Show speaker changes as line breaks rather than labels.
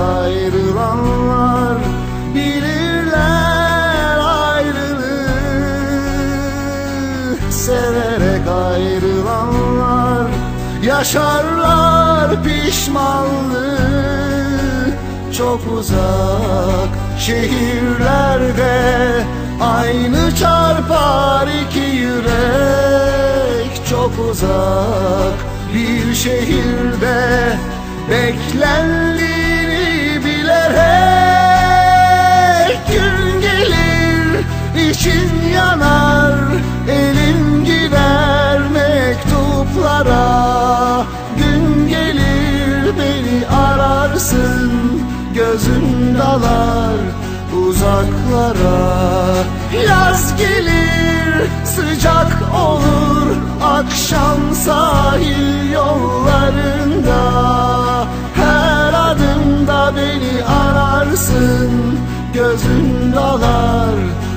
ayrılanlar bilirler ayrılığı. Severek ayrılanlar yaşarlar pişmanlığı. Çok uzak şehirlerde aynı çarpar iki yürek. Çok uzak bir şehirde beklendiğini bilerek Gün gelir. İçin yanar elin gider mektuplara. Gün gelir beni ararsın gözün dalar uzaklara ararsın gözün ufuklara